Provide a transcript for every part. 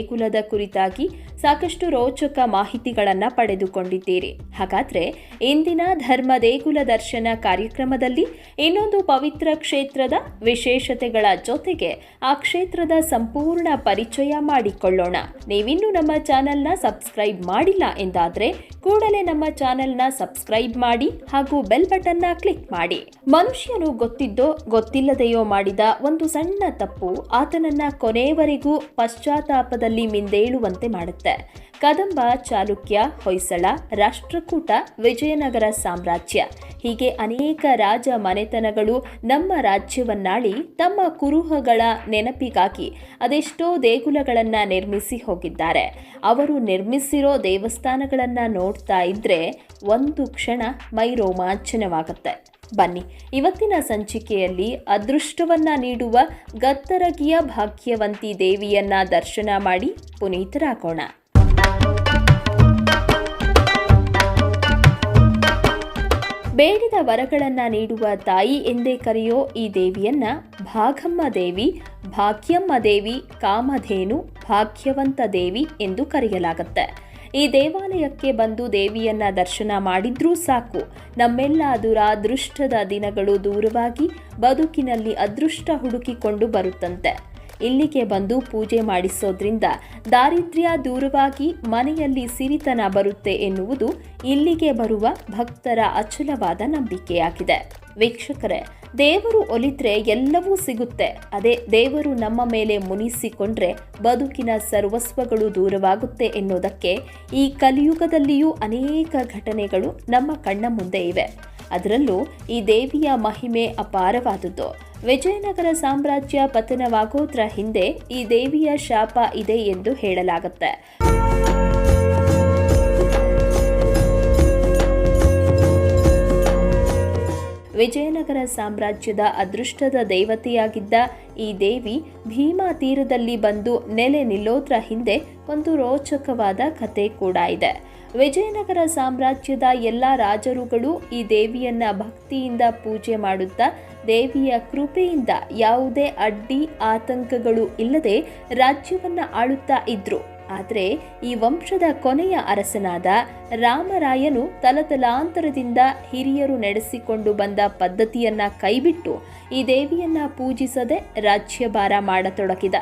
ದೇಗುಲದ ಕುರಿತಾಗಿ ಸಾಕಷ್ಟು ರೋಚಕ ಮಾಹಿತಿಗಳನ್ನು ಪಡೆದುಕೊಂಡಿದ್ದೀರಿ. ಹಾಗಾದ್ರೆ ಇಂದಿನ ಧರ್ಮ ದೇಗುಲ ದರ್ಶನ ಕಾರ್ಯಕ್ರಮದಲ್ಲಿ ಇನ್ನೊಂದು ಪವಿತ್ರ ಕ್ಷೇತ್ರದ ವಿಶೇಷತೆಗಳ ಜೊತೆಗೆ ಆ ಕ್ಷೇತ್ರದ ಸಂಪೂರ್ಣ ಪರಿಚಯ ಮಾಡಿಕೊಳ್ಳೋಣ. ನೀವಿನ್ನೂ ನಮ್ಮ ಚಾನೆಲ್ನ ಸಬ್ಸ್ಕ್ರೈಬ್ ಮಾಡಿಲ್ಲ ಎಂದಾದರೆ ಕೂಡಲೇ ನಮ್ಮ ಚಾನೆಲ್ನ ಸಬ್ಸ್ಕ್ರೈಬ್ ಮಾಡಿ ಹಾಗೂ ಬೆಲ್ ಬಟನ್ನ ಕ್ಲಿಕ್ ಮಾಡಿ. ಮನುಷ್ಯನು ಗೊತ್ತಿದ್ದೋ ಗೊತ್ತಿಲ್ಲದೆಯೋ ಮಾಡಿದ ಒಂದು ಸಣ್ಣ ತಪ್ಪು ಆತನನ್ನ ಕೊನೆಯವರೆಗೂ ಪಶ್ಚಾತ್ತಾಪದಲ್ಲಿ ಮಿಂದೇಳುವಂತೆ ಮಾಡುತ್ತೆ. ಕದಂಬ, ಚಾಲುಕ್ಯ, ಹೊಯ್ಸಳ, ರಾಷ್ಟ್ರಕೂಟ, ವಿಜಯನಗರ ಸಾಮ್ರಾಜ್ಯ. ಹೀಗೆ ಅನೇಕ ರಾಜ ಮನೆತನಗಳು ನಮ್ಮ ರಾಜ್ಯವನ್ನಾಳಿ ತಮ್ಮ ಕುರುಹಗಳ ನೆನಪಿಗಾಗಿ ಅದೆಷ್ಟೋ ದೇಗುಲಗಳನ್ನು ನಿರ್ಮಿಸಿ ಹೋಗಿದ್ದಾರೆ. ಅವರು ನಿರ್ಮಿಸಿರೋ ದೇವಸ್ಥಾನಗಳನ್ನು ನೋಡ್ತಾ ಇದ್ರೆ ಒಂದು ಕ್ಷಣ ಮೈ ರೋಮಾಂಚನವಾಗುತ್ತೆ ಬನ್ನಿ. ಇವತ್ತಿನ ಸಂಚಿಕೆಯಲ್ಲಿ ಅದೃಷ್ಟವನ್ನ ನೀಡುವ ಗತ್ತರಗಿಯ ಭಾಗ್ಯವಂತಿ ದೇವಿಯನ್ನ ದರ್ಶನ ಮಾಡಿ ಪುನೀತರಾಗೋಣ. ಬೇಡಿದ ವರಗಳನ್ನ ನೀಡುವ ತಾಯಿ ಎಂದೇ ಕರೆಯೋ ಈ ದೇವಿಯನ್ನ ಭಾಗಮ್ಮ ದೇವಿ, ಭಾಗ್ಯಮ್ಮ ದೇವಿ, ಕಾಮಧೇನು, ಭಾಗ್ಯವಂತ ದೇವಿ ಎಂದು ಕರೆಯಲಾಗುತ್ತೆ. ಈ ದೇವಾಲಯಕ್ಕೆ ಬಂದು ದೇವಿಯನ್ನ ದರ್ಶನ ಮಾಡಿದ್ರೂ ಸಾಕು. ನಮ್ಮೆಲ್ಲ ದುರಾದೃಷ್ಟದ ದಿನಗಳು ದೂರವಾಗಿ ಬದುಕಿನಲ್ಲಿ ಅದೃಷ್ಟ ಹುಡುಕಿಕೊಂಡು ಬರುತ್ತಂತೆ. ಇಲ್ಲಿಗೆ ಬಂದು ಪೂಜೆ ಮಾಡಿಸೋದ್ರಿಂದ ದಾರಿದ್ರ್ಯ ದೂರವಾಗಿ ಮನೆಯಲ್ಲಿ ಸಿರಿತನ ಬರುತ್ತೆ ಎನ್ನುವುದು ಇಲ್ಲಿಗೆ ಬರುವ ಭಕ್ತರ ಅಚಲವಾದ ನಂಬಿಕೆಯಾಗಿದೆ. ವೀಕ್ಷಕರೇ ದೇವರು ಒಲಿದ್ರೆ ಎಲ್ಲವೂ ಸಿಗುತ್ತೆ. ಅದೇ ದೇವರು ನಮ್ಮ ಮೇಲೆ ಮುನಿಸಿಕೊಂಡ್ರೆ ಬದುಕಿನ ಸರ್ವಸ್ವಗಳು ದೂರವಾಗುತ್ತೆ ಎನ್ನುವುದಕ್ಕೆ ಈ ಕಲಿಯುಗದಲ್ಲಿಯೂ ಅನೇಕ ಘಟನೆಗಳು ನಮ್ಮ ಕಣ್ಣ ಮುಂದೆ ಇವೆ. ಅದರಲ್ಲೂ ಈ ದೇವಿಯ ಮಹಿಮೆ ಅಪಾರವಾದುದು ವಿಜಯನಗರ ಸಾಮ್ರಾಜ್ಯ ಪತನವಾಗೋದ್ರ ಹಿಂದೆ ಈ ದೇವಿಯ ಶಾಪ ಇದೆ ಎಂದು ಹೇಳಲಾಗುತ್ತೆ. ವಿಜಯನಗರ ಸಾಮ್ರಾಜ್ಯದ ಅದೃಷ್ಟದ ದೇವತೆಯಾಗಿದ್ದ ಈ ದೇವಿ ಭೀಮಾ ತೀರದಲ್ಲಿ ಬಂದು ನೆಲೆ ನಿಲ್ಲೋದ್ರ ಹಿಂದೆ ಒಂದು ರೋಚಕವಾದ ಕತೆ ಕೂಡ ಇದೆ. ವಿಜಯನಗರ ಸಾಮ್ರಾಜ್ಯದ ಎಲ್ಲ ರಾಜರುಗಳು ಈ ದೇವಿಯನ್ನ ಭಕ್ತಿಯಿಂದ ಪೂಜೆ ಮಾಡುತ್ತಾ ದೇವಿಯ ಕೃಪೆಯಿಂದ ಯಾವುದೇ ಅಡ್ಡಿ ಆತಂಕಗಳು ಇಲ್ಲದೆ ರಾಜ್ಯವನ್ನು ಆಳುತ್ತಾ ಇದ್ರು. ಆದರೆ ಈ ವಂಶದ ಕೊನೆಯ ಅರಸನಾದ ರಾಮರಾಯನು ತಲತಲಾಂತರದಿಂದ ಹಿರಿಯರು ನಡೆಸಿಕೊಂಡು ಬಂದ ಪದ್ಧತಿಯನ್ನ ಕೈಬಿಟ್ಟು ಈ ದೇವಿಯನ್ನ ಪೂಜಿಸದೆ ರಾಜ್ಯಭಾರ ಮಾಡತೊಡಗಿದ.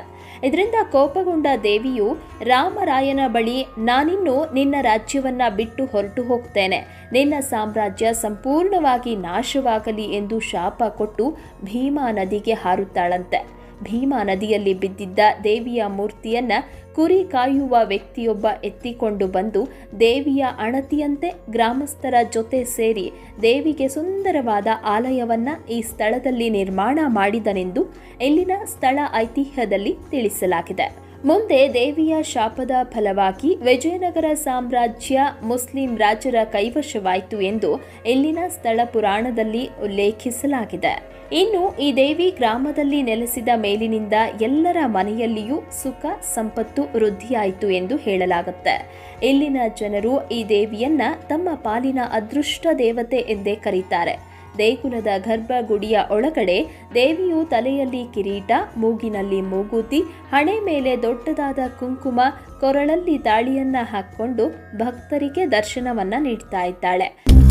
ಇದರಿಂದ ಕೋಪಗೊಂಡ ದೇವಿಯು ರಾಮರಾಯನ ಬಳಿ, ನಾನಿನ್ನು ನಿನ್ನ ರಾಜ್ಯವನ್ನ ಬಿಟ್ಟು ಹೊರಟು ಹೋಗ್ತೇನೆ. ನಿನ್ನ ಸಾಮ್ರಾಜ್ಯ ಸಂಪೂರ್ಣವಾಗಿ ನಾಶವಾಗಲಿ ಎಂದು ಶಾಪ ಕೊಟ್ಟು ಭೀಮಾ ನದಿಗೆ ಹಾರುತ್ತಾಳಂತೆ. ಭೀಮಾ ನದಿಯಲ್ಲಿ ಬಿದ್ದಿದ್ದ ದೇವಿಯ ಮೂರ್ತಿಯನ್ನ ಕುರಿ ಕಾಯುವ ವ್ಯಕ್ತಿಯೊಬ್ಬ ಎತ್ತಿಕೊಂಡು ಬಂದು ದೇವಿಯ ಅಣತಿಯಂತೆ ಗ್ರಾಮಸ್ಥರ ಜೊತೆ ಸೇರಿ ದೇವಿಗೆ ಸುಂದರವಾದ ಆಲಯವನ್ನ ಈ ಸ್ಥಳದಲ್ಲಿ ನಿರ್ಮಾಣ ಮಾಡಿದನೆಂದು ಇಲ್ಲಿನ ಸ್ಥಳ ಐತಿಹ್ಯದಲ್ಲಿ ತಿಳಿಸಲಾಗಿದೆ. ಮುಂದೆ ದೇವಿಯ ಶಾಪದ ಫಲವಾಗಿ ವಿಜಯನಗರ ಸಾಮ್ರಾಜ್ಯ ಮುಸ್ಲಿಂ ರಾಜರ ಕೈವಶವಾಯಿತು ಎಂದು ಇಲ್ಲಿನ ಸ್ಥಳ ಪುರಾಣದಲ್ಲಿ ಉಲ್ಲೇಖಿಸಲಾಗಿದೆ. ಇನ್ನು ಈ ದೇವಿ ಗ್ರಾಮದಲ್ಲಿ ನೆಲೆಸಿದ ಮೇಲಿನಿಂದ ಎಲ್ಲರ ಮನೆಯಲ್ಲಿಯೂ ಸುಖ, ಸಂಪತ್ತು ವೃದ್ಧಿಯಾಯಿತು ಎಂದು ಹೇಳಲಾಗುತ್ತೆ. ಇಲ್ಲಿನ ಜನರು ಈ ದೇವಿಯನ್ನ ತಮ್ಮ ಪಾಲಿನ ಅದೃಷ್ಟ ದೇವತೆ ಎಂದೇ ಕರೀತಾರೆ. ದೇಗುಲದ ಗರ್ಭಗುಡಿಯ ಒಳಗಡೆ ದೇವಿಯು ತಲೆಯಲ್ಲಿ ಕಿರೀಟ, ಮೂಗಿನಲ್ಲಿ ಮೂಗುತಿ, ಹಣೆ ಮೇಲೆ ದೊಡ್ಡದಾದ ಕುಂಕುಮ, ಕೊರಳಲ್ಲಿ ತಾಳಿಯನ್ನ ಹಾಕ್ಕೊಂಡು ಭಕ್ತರಿಗೆ ದರ್ಶನವನ್ನ ನೀಡ್ತಾ ಇದ್ದಾಳೆ.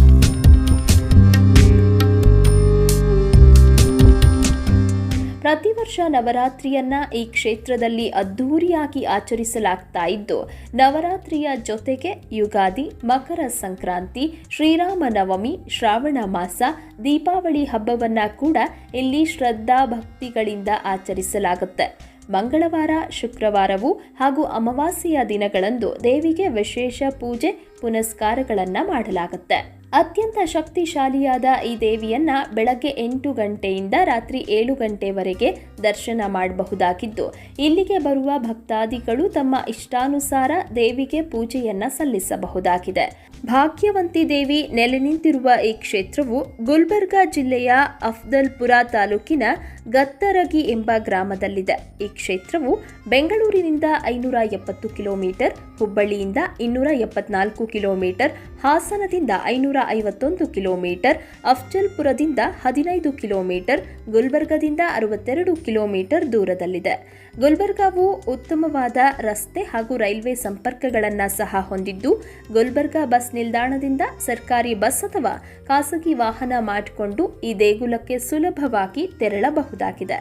ಪ್ರತಿ ವರ್ಷ ನವರಾತ್ರಿಯನ್ನ ಈ ಕ್ಷೇತ್ರದಲ್ಲಿ ಅದ್ಧೂರಿಯಾಗಿ ಆಚರಿಸಲಾಗ್ತಾ ಇದ್ದು, ನವರಾತ್ರಿಯ ಜೊತೆಗೆ ಯುಗಾದಿ, ಮಕರ ಸಂಕ್ರಾಂತಿ, ಶ್ರೀರಾಮ ನವಮಿ, ಶ್ರಾವಣ ಮಾಸ, ದೀಪಾವಳಿ ಹಬ್ಬವನ್ನ ಕೂಡ ಇಲ್ಲಿ ಶ್ರದ್ಧಾ ಭಕ್ತಿಗಳಿಂದ ಆಚರಿಸಲಾಗುತ್ತೆ. ಮಂಗಳವಾರ, ಶುಕ್ರವಾರವೂ ಹಾಗೂ ಅಮಾವಾಸ್ಯೆಯ ದಿನಗಳಂದು ದೇವಿಗೆ ವಿಶೇಷ ಪೂಜೆ ಪುನಸ್ಕಾರಗಳನ್ನು ಮಾಡಲಾಗುತ್ತೆ. ಅತ್ಯಂತ ಶಕ್ತಿಶಾಲಿಯಾದ ಈ ದೇವಿಯನ್ನ ಬೆಳಗ್ಗೆ ಎಂಟು ಗಂಟೆಯಿಂದ ರಾತ್ರಿ ಏಳು ಗಂಟೆವರೆಗೆ ದರ್ಶನ ಮಾಡಬಹುದಾಗಿದ್ದು, ಇಲ್ಲಿಗೆ ಬರುವ ಭಕ್ತಾದಿಗಳು ತಮ್ಮ ಇಷ್ಟಾನುಸಾರ ದೇವಿಗೆ ಪೂಜೆಯನ್ನ ಸಲ್ಲಿಸಬಹುದಾಗಿದೆ. ಭಾಗ್ಯವಂತಿ ದೇವಿ ನೆಲೆ ನಿಂತಿರುವ ಈ ಕ್ಷೇತ್ರವು ಗುಲ್ಬರ್ಗಾ ಜಿಲ್ಲೆಯ ಅಫ್ದಲ್ಪುರ ತಾಲೂಕಿನ ಗತ್ತರಗಿ ಎಂಬ ಗ್ರಾಮದಲ್ಲಿದೆ. ಈ ಕ್ಷೇತ್ರವು ಬೆಂಗಳೂರಿನಿಂದ ಐನೂರ ಎಪ್ಪತ್ತು ಕಿಲೋಮೀಟರ್ ಹುಬ್ಬಳ್ಳಿಯಿಂದ ಇನ್ನೂರ ಎಪ್ಪತ್ನಾಲ್ಕು ಕಿಲೋಮೀಟರ್, ಹಾಸನದಿಂದ ಐನೂರ ಐವತ್ತೊಂದು ಕಿಲೋಮೀಟರ್, ಅಫ್ಜಲ್ಪುರದಿಂದ ಹದಿನೈದು ಕಿಲೋಮೀಟರ್, ಗುಲ್ಬರ್ಗದಿಂದ ಅರವತ್ತೆರಡು ಕಿಲೋಮೀಟರ್ ದೂರದಲ್ಲಿದೆ. ಗುಲ್ಬರ್ಗಾವು ಉತ್ತಮವಾದ ರಸ್ತೆ ಹಾಗೂ ರೈಲ್ವೆ ಸಂಪರ್ಕಗಳನ್ನು ಸಹ ಹೊಂದಿದ್ದು, ಗುಲ್ಬರ್ಗಾ ಬಸ್ ನಿಲ್ದಾಣದಿಂದ ಸರ್ಕಾರಿ ಬಸ್ ಅಥವಾ ಖಾಸಗಿ ವಾಹನ ಮಾಡಿಕೊಂಡು ಈ ದೇಗುಲಕ್ಕೆ ಸುಲಭವಾಗಿ ತೆರಳಬಹುದಾಗಿದೆ.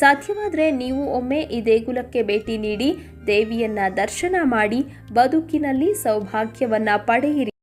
ಸಾಧ್ಯವಾದರೆ ನೀವು ಒಮ್ಮೆ ಈ ದೇಗುಲಕ್ಕೆ ಭೇಟಿ ನೀಡಿ ದೇವಿಯನ್ನ ದರ್ಶನ ಮಾಡಿ ಬದುಕಿನಲ್ಲಿ ಸೌಭಾಗ್ಯವನ್ನ ಪಡೆಯಿರಿ.